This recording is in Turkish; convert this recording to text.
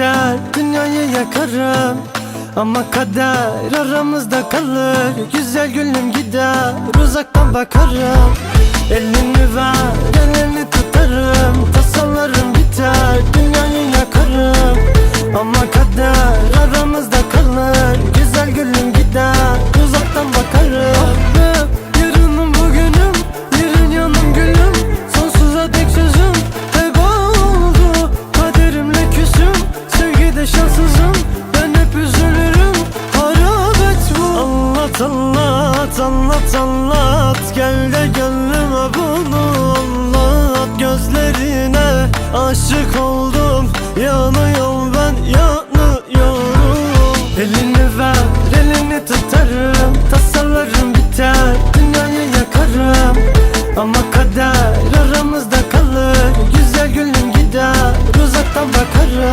biter Dünyayı yakarım. Ama kader aramızda kalır. Güzel gülüm gider uzaktan bakarım. Elini de şanssızım Ben hep üzülürüm. Harabet bu. Anlat anlat anlat anlat. Gel de gönlüme bunu anlat. Gözlerine aşık oldum. Yanıyorum ben yanıyorum. Elini ver elini tutarım. Tasalarım biter Dünyayı yakarım. Ama kader aramızda kalır. Güzel gülüm gider uzaktan bakarım.